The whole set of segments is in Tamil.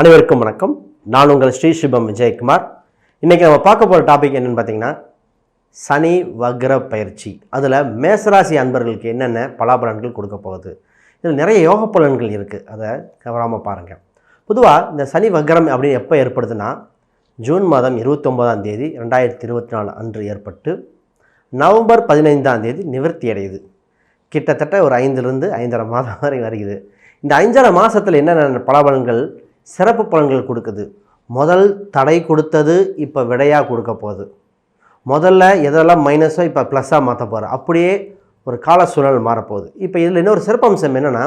அனைவருக்கும் வணக்கம். நான் உங்கள் ஸ்ரீ சிவம் விஜயகுமார். இன்றைக்கி நம்ம பார்க்க போகிற டாபிக் என்னென்னு பார்த்தீங்கன்னா சனி வக்ர பயிற்சி. அதில் மேசராசி அன்பர்களுக்கு என்னென்ன பலாபலன்கள் கொடுக்க போகுது? இதில் நிறைய யோக பலன்கள் இருக்குது அதை கவராமல் பாருங்கள் பொதுவாக இந்த சனி வக்ரம் அப்படின்னு எப்போ ஏற்படுதுன்னா ஜூன் மாதம் இருபத்தொம்போதாம் தேதி ரெண்டாயிரத்தி இருபத்தி நாலு அன்று ஏற்பட்டு நவம்பர் பதினைந்தாம் தேதி நிவர்த்தி அடையுது. கிட்டத்தட்ட ஒரு ஐந்துலேருந்து ஐந்தரை மாதம் வரை வருகிறது. இந்த ஐந்தரை மாதத்தில் என்னென்ன பலாபலன்கள் சிறப்பு பலன்கள் கொடுக்குது. முதல் தடை கொடுத்தது இப்போ விடையாக கொடுக்க போகுது. முதல்ல எதெல்லாம் மைனஸோ இப்போ ப்ளஸ்ஸாக மாற்ற போகிற அப்படியே ஒரு கால சூழல் மாறப்போகுது. இப்போ இதில் இன்னொரு சிறப்பம்சம் என்னென்னா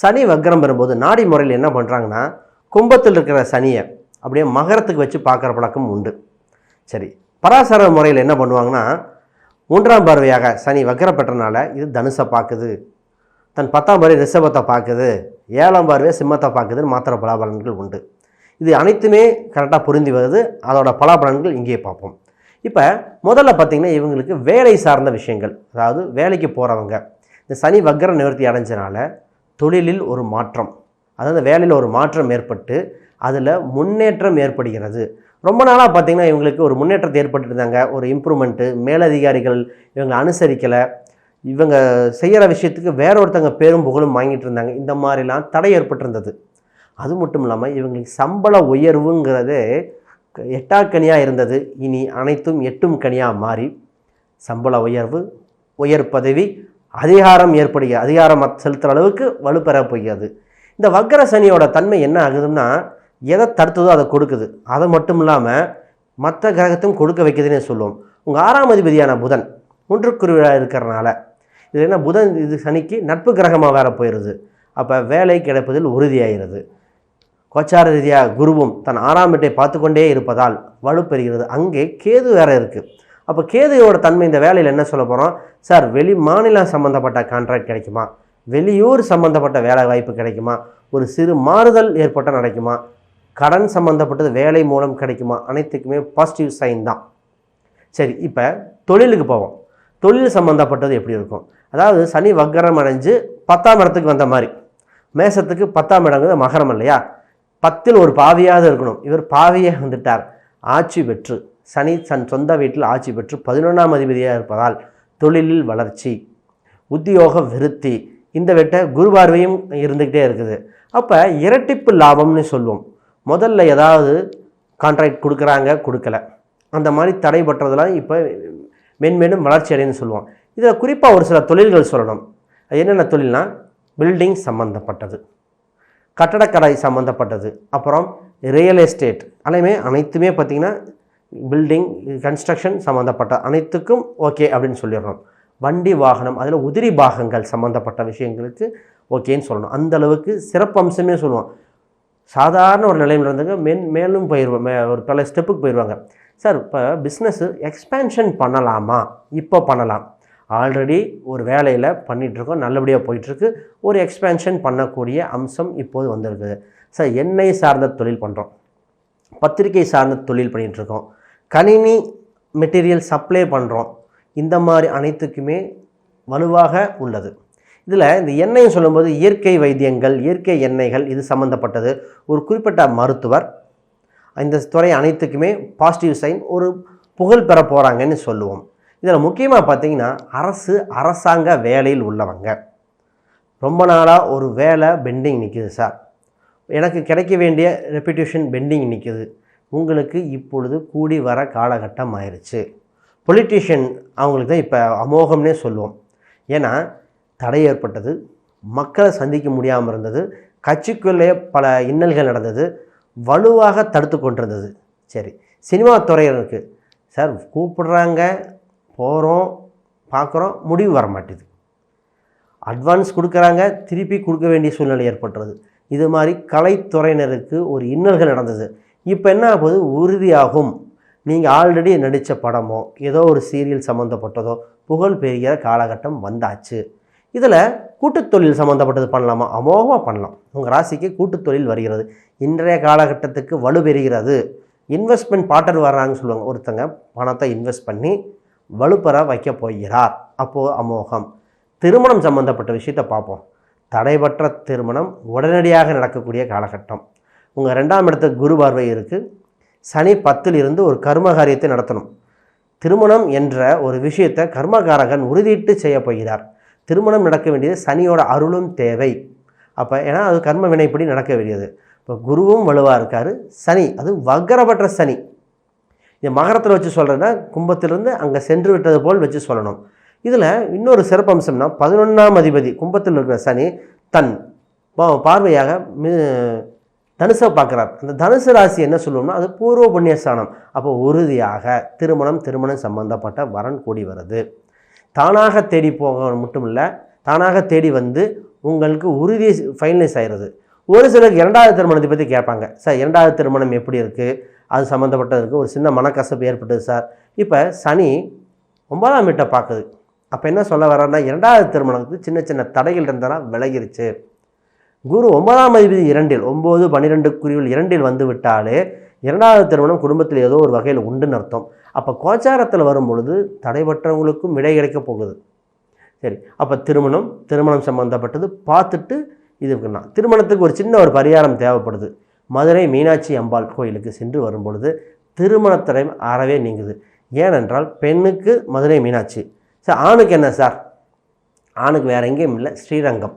சனி வக்ரம் பெறும்போது நாடி முறையில் என்ன பண்ணுறாங்கன்னா கும்பத்தில் இருக்கிற சனியை அப்படியே மகரத்துக்கு வச்சு பார்க்குற பழக்கம் உண்டு. சரி பராசர முறையில் என்ன பண்ணுவாங்கன்னா மூன்றாம் பார்வையாக சனி வக்ர பெற்றனால இது தனுசை பார்க்குது. தன் பத்தாம் பார்வை ரிஷபத்தை பார்க்குது. ஏழாம் பார்வை சிம்மத்தை பார்க்குதுன்னு மாத்திர பலாபலன்கள் உண்டு. இது அனைத்துமே கரெக்டாக புரிந்து வருது. அதோட பலாபலன்கள் இங்கேயே பார்ப்போம். இப்போ முதல்ல பார்த்திங்கன்னா இவங்களுக்கு வேலை சார்ந்த விஷயங்கள். அதாவது வேலைக்கு போகிறவங்க இந்த சனி வக்ர நிவர்த்தி அடைஞ்சனால தொழிலில் ஒரு மாற்றம். அதாவது வேலையில் ஒரு மாற்றம் ஏற்பட்டு அதில் முன்னேற்றம் ஏற்படுகிறது. ரொம்ப நாளாக பார்த்திங்கன்னா இவங்களுக்கு ஒரு முன்னேற்றத்தை ஏற்பட்டுருந்தாங்க ஒரு இம்ப்ரூவ்மெண்ட்டு மேலதிகாரிகள் இவங்களை அனுசரிக்கலை. இவங்க செய்கிற விஷயத்துக்கு வேற ஒருத்தங்க பேரும் புகழும் வாங்கிட்டு இருந்தாங்க. இந்த மாதிரிலாம் தடை ஏற்பட்டிருந்தது. அது மட்டும் இல்லாமல் இவங்களுக்கு சம்பள உயர்வுங்கிறதே எட்டாக்கனியாக இருந்தது. இனி அனைத்தும் எட்டும் கனியாக மாறி சம்பள உயர்வு உயர் பதவி அதிகாரம் ஏற்படுகிற அதிகாரம் செலுத்துகிற அளவுக்கு வலுப்பெற போகிறது. இந்த வக்கர சனியோட தன்மை என்ன ஆகுதுன்னா எதை தடுத்ததோ அதை கொடுக்குது. அது மட்டும் இல்லாமல் மற்ற கிரகத்தையும் கொடுக்க வைக்குதுன்னு சொல்லுவோம். உங்கள் ஆறாம் அதிபதியான புதன் ஒன்றுக்குருவிழா இருக்கிறனால இது என்ன? புதன் இது சனிக்கு நட்பு கிரகமாக வேற போயிடுது அப்போ வேலை கிடைப்பதில் உறுதியாகிறது. கோச்சார ரீதியாக குருவும் தன் ஆறாம் வீட்டை பார்த்து கொண்டே இருப்பதால் வலுப்பெறுகிறது அங்கே கேது வேற இருக்குது அப்போ கேதுவோட தன்மை இந்த வேலையில் என்ன சொல்ல போகிறோம் சார் வெளி மாநிலம் சம்மந்தப்பட்ட கான்ட்ராக்ட் கிடைக்குமா? வெளியூர் சம்மந்தப்பட்ட வேலை வாய்ப்பு கிடைக்குமா? ஒரு சிறு மாறுதல் ஏற்பட்ட நடக்குமா? கடன் சம்மந்தப்பட்டது வேலை மூலம் கிடைக்குமா? அனைத்துக்குமே பாசிட்டிவ் சைன் தான். சரி இப்போ தொழிலுக்கு போவோம். தொழில் சம்மந்தப்பட்டது எப்படி இருக்கும்? அதாவது சனி வக்கரம் அடைஞ்சு பத்தாம் இடத்துக்கு வந்த மாதிரி. மேசத்துக்கு பத்தாம் இடங்கிறது மகரம் இல்லையா? பத்தில் ஒரு பாவியாக இருக்கணும். இவர் பாவியே வந்துட்டார் ஆட்சி பெற்று சனி தன் சொந்த வீட்டில் ஆட்சி பெற்று பதினொன்றாம் அதிபதியாக இருப்பதால் தொழிலில் வளர்ச்சி உத்தியோக விருத்தி இந்த வெட்ட குரு பார்வையும் இருந்துக்கிட்டே இருக்குது. அப்போ இரட்டிப்பு லாபம்னு சொல்லுவோம் முதல்ல ஏதாவது கான்ட்ராக்ட் கொடுக்குறாங்க கொடுக்கல. அந்த மாதிரி தடைபட்டுறதுலாம் இப்போ மென்மேலும் வளர்ச்சி அடைன்னு சொல்லுவோம் இதில் குறிப்பாக ஒரு சில தொழில்கள் சொல்லணும். அது என்னென்ன தொழில்னா பில்டிங் சம்மந்தப்பட்டது கட்டடக்கடை சம்மந்தப்பட்டது அப்புறம் ரியல் எஸ்டேட் அனைமே அனைத்துமே பார்த்திங்கன்னா பில்டிங் கன்ஸ்ட்ரக்ஷன் சம்மந்தப்பட்ட அனைத்துக்கும் ஓகே அப்படின்னு சொல்லிடுறோம் வண்டி வாகனம் அதில் உதிரி பாகங்கள் சம்மந்தப்பட்ட விஷயங்களுக்கு ஓகேன்னு சொல்லணும். அந்த அளவுக்கு சிறப்பம்சமே சொல்லுவோம் சாதாரண ஒரு நிலையில் இருந்தவங்க மென் மேலும் போயிடுவோம் மே ஒரு பல ஸ்டெப்புக்கு போயிடுவாங்க சார் இப்போ பிஸ்னஸ்ஸு எக்ஸ்பேன்ஷன் பண்ணலாமா? இப்போ பண்ணலாம். ஆல்ரெடி ஒரு வேலையில் பண்ணிகிட்ருக்கோம் நல்லபடியாக போயிட்டுருக்கு. ஒரு எக்ஸ்பேன்ஷன் பண்ணக்கூடிய அம்சம் இப்போது வந்திருக்குது. சார் எண்ணெய் சார்ந்த தொழில் பண்ணுறோம் பத்திரிகை சார்ந்த தொழில் பண்ணிகிட்ருக்கோம் கணினி மெட்டீரியல் சப்ளை பண்ணுறோம் இந்த மாதிரி அனைத்துக்குமே வலுவாக உள்ளது. இதில் இந்த எண்ணெய் சொல்லும்போது இயற்கை வைத்தியங்கள் இயற்கை எண்ணெய்கள் இது சம்மந்தப்பட்டது ஒரு குறிப்பிட்ட மருத்துவர் இந்த துறை அனைத்துக்குமே பாசிட்டிவ் சைன் ஒரு புகழ் பெற போகிறாங்கன்னு சொல்லுவோம். இதில் முக்கியமாக பார்த்தீங்கன்னா அரசு அரசாங்க வேலையில் உள்ளவங்க. ரொம்ப நாளாக ஒரு வேலை பெண்டிங் நிற்கிது சார் எனக்கு கிடைக்க வேண்டிய ரெப்புடேஷன் பெண்டிங் நிற்கிது உங்களுக்கு இப்பொழுது கூடி வர காலகட்டம் ஆயிடுச்சு பொலிட்டீஷியன் அவங்களுக்கு தான் இப்போ அமோகம்னே சொல்லுவோம். ஏன்னா தடை ஏற்பட்டது. மக்களை சந்திக்க முடியாமல் இருந்தது. கட்சிக்குள்ளே பல இன்னல்கள் நடந்தது. வலுவாக தடுத்து கொண்டிருந்தது. சரி சினிமா துறையினருக்கு சார் கூப்பிடுறாங்க போகிறோம் பார்க்குறோம் முடிவு வர மாட்டேது அட்வான்ஸ் கொடுக்குறாங்க திருப்பி கொடுக்க வேண்டிய சூழ்நிலை ஏற்பட்டுறது இது மாதிரி கலைத்துறையினருக்கு ஒரு இன்னல்கள் நடந்தது. இப்போ என்ன ஆகுது? உறுதியாகும். நீங்கள் ஆல்ரெடி நடித்த படமோ ஏதோ ஒரு சீரியல் சம்மந்தப்பட்டதோ புகழ் பெறுகிற காலகட்டம் வந்தாச்சு. இதில் கூட்டுத்தொழில் சம்மந்தப்பட்டது பண்ணலாமா? அமோகமாக பண்ணலாம். உங்கள் ராசிக்கு கூட்டுத் தொழில் வருகிறது. இன்றைய காலகட்டத்துக்கு வலு பெறுகிறது இன்வெஸ்ட்மெண்ட் பாட்டர் வர்றாங்கன்னு சொல்லுவாங்க. ஒருத்தங்க பணத்தை இன்வெஸ்ட் பண்ணி வலுப்பெற வைக்க போகிறார். அப்போது அமோகம். திருமணம் சம்பந்தப்பட்ட விஷயத்தை பார்ப்போம். தடைபற்ற திருமணம் உடனடியாக நடக்கக்கூடிய காலகட்டம். உங்கள் ரெண்டாம் இடத்துக்கு குரு பார்வை இருக்குது சனி பத்தில் இருந்து ஒரு கர்ம காரியத்தை நடத்தணும். திருமணம் என்ற ஒரு விஷயத்தை கர்மகாரகன் உறுதியிட்டு செய்ய போகிறார். திருமணம் நடக்க வேண்டியது சனியோட அருளும் தேவை. அப்போ ஏன்னா அது கர்ம வினைப்படி நடக்க வேண்டியது. இப்போ குருவும் வலுவாக இருக்கார். சனி அது வக்கரப்பட்ட சனி. இந்த மகரத்தில் வச்சு சொல்கிறேன்னா கும்பத்திலிருந்து அங்கே சென்று விட்டது போல் வச்சு சொல்லணும். இதில் இன்னொரு சிறப்பம்சம்னா பதினொன்றாம் அதிபதி கும்பத்தில் இருக்கிற சனி தன். பா- பார்வையாக மி- தனுசை பார்க்குறார். அந்த தனுசு ராசி என்ன சொல்லுவோம்னா அது பூர்வ புண்ணியஸ்தானம் அப்போ உறுதியாக திருமணம் திருமணம் சம்பந்தப்பட்ட வரன் கூடி வருது. தானாக தேடி போக மட்டும் இல்லை தானாக தேடி வந்து உங்களுக்கு உறுதி ஃபைனலைஸ் ஆயிடுது. ஒரு சிலருக்கு இரண்டாவது திருமணத்தை பற்றி கேட்பாங்க. சார் இரண்டாவது திருமணம் எப்படி இருக்குது அது சம்மந்தப்பட்டதுக்கு ஒரு சின்ன மனக்கசப்பு ஏற்பட்டது சார். இப்போ சனி ஒன்பதாம் வீட்டை பார்க்குது. அப்போ என்ன சொல்ல வரேன்னா இரண்டாவது திருமணத்துக்கு சின்ன சின்ன தடைகள் இருந்தனா விலகிருச்சு. குரு ஒன்பதாம் அதிபதி இரண்டில் ஒம்பது பன்னிரெண்டு குறிவில் இரண்டில் வந்து விட்டாலே இரண்டாவது திருமணம் குடும்பத்தில் ஏதோ ஒரு வகையில் உண்டுன்னு அர்த்தம். அப்போ கோச்சாரத்தில் வரும் பொழுது தடைபட்டவங்களுக்கும் விடை கிடைக்கப் போகுது. சரி அப்போ திருமணம் திருமணம் சம்மந்தப்பட்டது பார்த்துட்டு இது திருமணத்துக்கு ஒரு சின்ன ஒரு பரிகாரம் தேவைப்படுது. மதுரை மீனாட்சி அம்பாள் கோயிலுக்கு சென்று வரும் பொழுது திருமணத்தடை அறவே நீங்குது. ஏனென்றால் பெண்ணுக்கு மதுரை மீனாட்சி. சார் ஆணுக்கு என்ன சார்? ஆணுக்கு வேற எங்கேயும் இல்லை ஸ்ரீரங்கம்.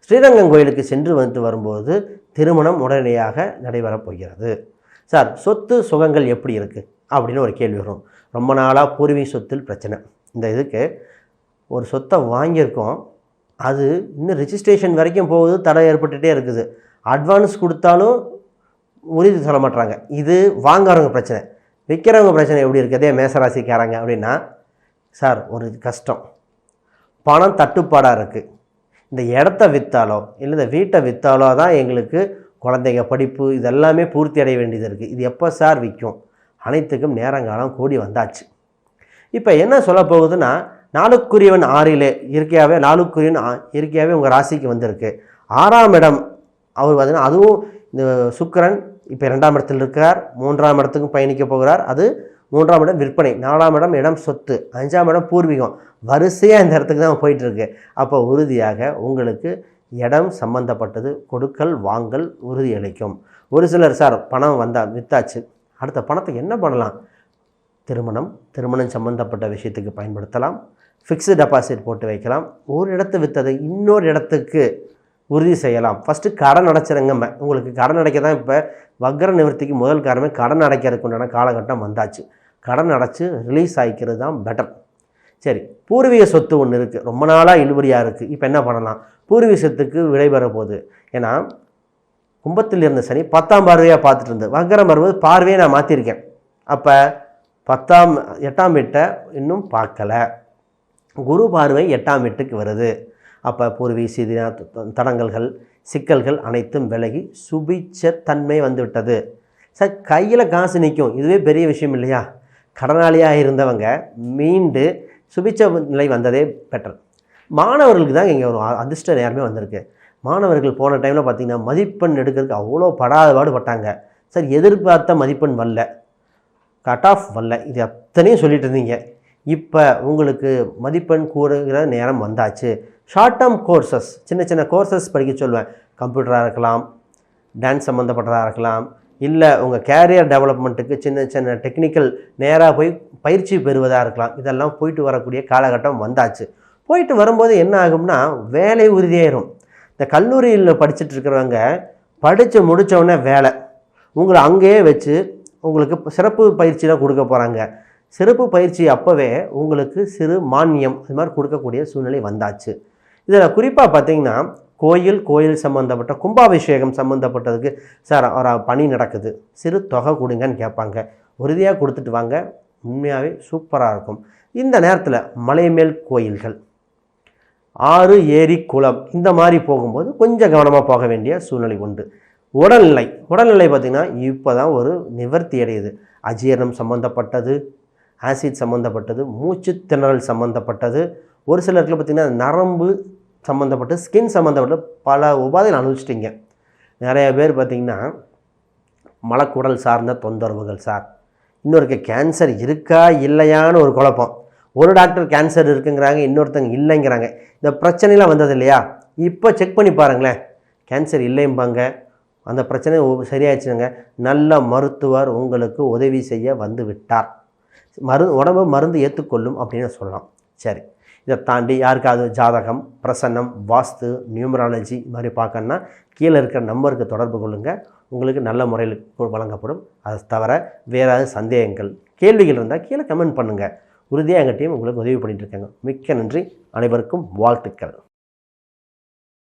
ஸ்ரீரங்கம் கோயிலுக்கு சென்று வந்துட்டு வரும்போது திருமணம் உடனடியாக நடைபெறப் போகிறது. சார் சொத்து சுகங்கள் எப்படி இருக்குது அப்படின்னு ஒரு கேள்வி வரும். ரொம்ப நாளாக பூர்வீக சொத்தில் பிரச்சனை. இந்த இதுக்கு ஒரு சொத்தை வாங்கியிருக்கோம். அது இன்னும் ரிஜிஸ்ட்ரேஷன் வரைக்கும் போகுது தடை ஏற்பட்டுகிட்டே இருக்குது. அட்வான்ஸ் கொடுத்தாலும் உறுதி சொல்ல மாட்றாங்க. இது வாங்குறவங்க பிரச்சனை. விற்கிறவங்க பிரச்சனை எப்படி இருக்குதே மேசராசிக்காரங்க அப்படின்னா சார் ஒரு கஷ்டம். பணம் தட்டுப்பாடாக இருக்குது இந்த இடத்த விற்றாலோ இல்லை இந்த வீட்டை விற்றாலோ தான் எங்களுக்கு குழந்தைங்க படிப்பு இதெல்லாமே பூர்த்தி அடைய வேண்டியது இருக்குது இது எப்போ சார் விற்கும் அனைத்துக்கும் நேரங்காலம் கூடி வந்தாச்சு. இப்போ என்ன சொல்ல போகுதுன்னா நாளுக்குரியவன் ஆறிலே இயற்கையாகவே நாளுக்குரியவன் ஆ- இயற்கையாகவே உங்கள் ராசிக்கு வந்திருக்கு. ஆறாம் இடம் அவர் பார்த்தீங்கன்னா அதுவும் இந்த சுக்கிரன் இப்போ ரெண்டாம் இடத்தில் இருக்கிறார் மூன்றாம் இடத்துக்கும் பயணிக்க போகிறார். அது மூன்றாம் இடம் விற்பனை நாலாம் இடம் இடம் சொத்து அஞ்சாம் இடம் பூர்வீகம். வரிசையாக இந்த இடத்துக்கு தான் போயிட்டுருக்கு. அப்போ உறுதியாக உங்களுக்கு இடம் சம்பந்தப்பட்டது கொடுக்கல் வாங்கல் உறுதியளிக்கும் ஒரு சிலர் சார் பணம் வந்தால் வித்தாச்சு அடுத்த பணத்தை என்ன பண்ணலாம்? திருமணம் திருமணம் சம்பந்தப்பட்ட விஷயத்துக்கு பயன்படுத்தலாம். ஃபிக்ஸ்டு டெபாசிட் போட்டு வைக்கலாம். ஒரு இடத்த விற்றதை இன்னொரு இடத்துக்கு உறுதி செய்யலாம். ஃபஸ்ட்டு கடன் அடைச்சிருங்கம்ம. உங்களுக்கு கடன் அடைக்க தான் இப்போ வக்கர நிவர்த்திக்கு முதல் காரணமே கடன் அடைக்கிறதுக்கு உண்டான காலகட்டம் வந்தாச்சு. கடன் அடைச்சி ரிலீஸ் ஆகிக்கிறது தான் பெட்டர் சரி பூர்வீக சொத்து ஒன்று இருக்குது ரொம்ப நாளாக இழுபடியாக இருக்குது இப்போ என்ன பண்ணலாம்? பூர்வீக சொத்துக்கு விடைபெற போகுது. ஏன்னா கும்பத்தில் இருந்த சனி பத்தாம் பார்வையாக பார்த்துட்டு இருந்தது வக்கரம் வரும்போது பார்வையை நான் மாற்றிருக்கேன் அப்போ பத்தாம் எட்டாம் வீட்டை இன்னும் பார்க்கல. குரு பார்வை எட்டாம் வீட்டுக்கு வருது. அப்போ பூர்வீ சீதினா தடங்கல்கள் சிக்கல்கள் அனைத்தும் விலகி சுபிச்ச தன்மை சார் கையில் காசு நிற்கும் இதுவே பெரிய விஷயம் இல்லையா? கடனாளியாக இருந்தவங்க மீண்டு சுபிச்ச நிலை வந்ததே பெட்டர் மாணவர்களுக்கு தான் இங்கே ஒரு அ- யாருமே வந்திருக்கு. மாணவர்கள் போன டைமில் பார்த்திங்கன்னா மதிப்பெண் எடுக்கிறதுக்கு அவ்வளோ படாத பாடுபட்டாங்க. சார் எதிர்பார்த்த மதிப்பெண் வரல. கட் ஆஃப் வரல. இது அத்தனையும் சொல்லிட்டு இருந்தீங்க. இப்போ உங்களுக்கு மதிப்பெண் கூறுகிற நேரம் வந்தாச்சு. ஷார்ட் டேர்ம் கோர்சஸ் சின்ன சின்ன கோர்சஸ் படிக்க சொல்லுவேன் கம்ப்யூட்டராக இருக்கலாம் டான்ஸ் சம்மந்தப்பட்டதாக இருக்கலாம் இல்லை உங்கள் கேரியர் டெவலப்மெண்ட்டுக்கு சின்ன சின்ன டெக்னிக்கல் நேராக போய் பயிற்சி பெறுவதாக இருக்கலாம். இதெல்லாம் போயிட்டு வரக்கூடிய காலகட்டம் வந்தாச்சு. போயிட்டு வரும்போது என்ன ஆகும்னா வேலை உறுதியாயிரும் இந்த கல்லூரியில் படிச்சுட்டு இருக்கிறவங்க படித்து முடித்தவுடனே வேலை. உங்களை அங்கேயே வச்சு உங்களுக்கு சிறப்பு பயிற்சிலாம் கொடுக்க போகிறாங்க சிறப்பு பயிற்சி அப்போவே உங்களுக்கு சிறு மானியம் இது மாதிரி கொடுக்கக்கூடிய சூழ்நிலை வந்தாச்சு. இதில் குறிப்பாக பார்த்தீங்கன்னா கோயில் கோயில் சம்மந்தப்பட்ட கும்பாபிஷேகம் சம்மந்தப்பட்டதுக்கு சார் ஒரு பணி நடக்குது. சிறு தொகை கொடுங்கன்னு கேட்பாங்க. உறுதியாக கொடுத்துட்டு வாங்க. உண்மையாகவே சூப்பராக இருக்கும். இந்த நேரத்தில் மலைமேல் கோயில்கள். ஆறு ஏரி குளம் இந்த மாதிரி போகும்போது கொஞ்சம் கவனமாக போக வேண்டிய சூழ்நிலை உண்டு. உடல்நிலை. உடல்நிலை பார்த்திங்கன்னா இப்போ தான் ஒரு நிவர்த்தி அடையுது. அஜீரணம் சம்மந்தப்பட்டது ஆசிட் சம்மந்தப்பட்டது மூச்சு திணறல் சம்மந்தப்பட்டது ஒரு சிலருக்கு பார்த்திங்கன்னா நரம்பு சம்மந்தப்பட்டு ஸ்கின் சம்மந்தப்பட்ட பல உபாதைகள் அனுபவிச்சிட்டிங்க. நிறைய பேர் பார்த்திங்கன்னா மலக்குடல் சார்ந்த தொந்தரவுகள் சார். இன்னொருக்கு கேன்சர் இருக்கா இல்லையான்னு ஒரு குழப்பம். ஒரு டாக்டர் கேன்சர் இருக்குங்கிறாங்க இன்னொருத்தங்க இல்லைங்கிறாங்க. இந்த பிரச்சனைலாம் வந்தது இல்லையா இப்போ செக் பண்ணி பாருங்களேன். கேன்சர் இல்லைம்பாங்க. அந்த பிரச்சனை சரியாயிடுச்சுங்க. நல்ல மருத்துவர் உங்களுக்கு உதவி செய்ய வந்து விட்டார். மரு உடம்பு மருந்து ஏற்றுக்கொள்ளும் அப்படின்னு சொல்லலாம். சரி. இதை தாண்டி யாருக்காவது ஜாதகம் பிரசன்னம் வாஸ்து நியூமராலஜி இது மாதிரி பார்க்கணுன்னா கீழே இருக்கிற நம்பருக்கு தொடர்பு கொள்ளுங்கள் உங்களுக்கு நல்ல முறையில் வழங்கப்படும். அதை தவிர வேறு ஏதாவது சந்தேகங்கள் கேள்விகள் இருந்தால் கீழே கமெண்ட் பண்ணுங்கள் உறுதியாக எங்கள் டீம் உங்களுக்கு உதவி பண்ணிகிட்டு இருக்காங்க. மிக்க நன்றி. அனைவருக்கும் வாழ்த்துக்கள்.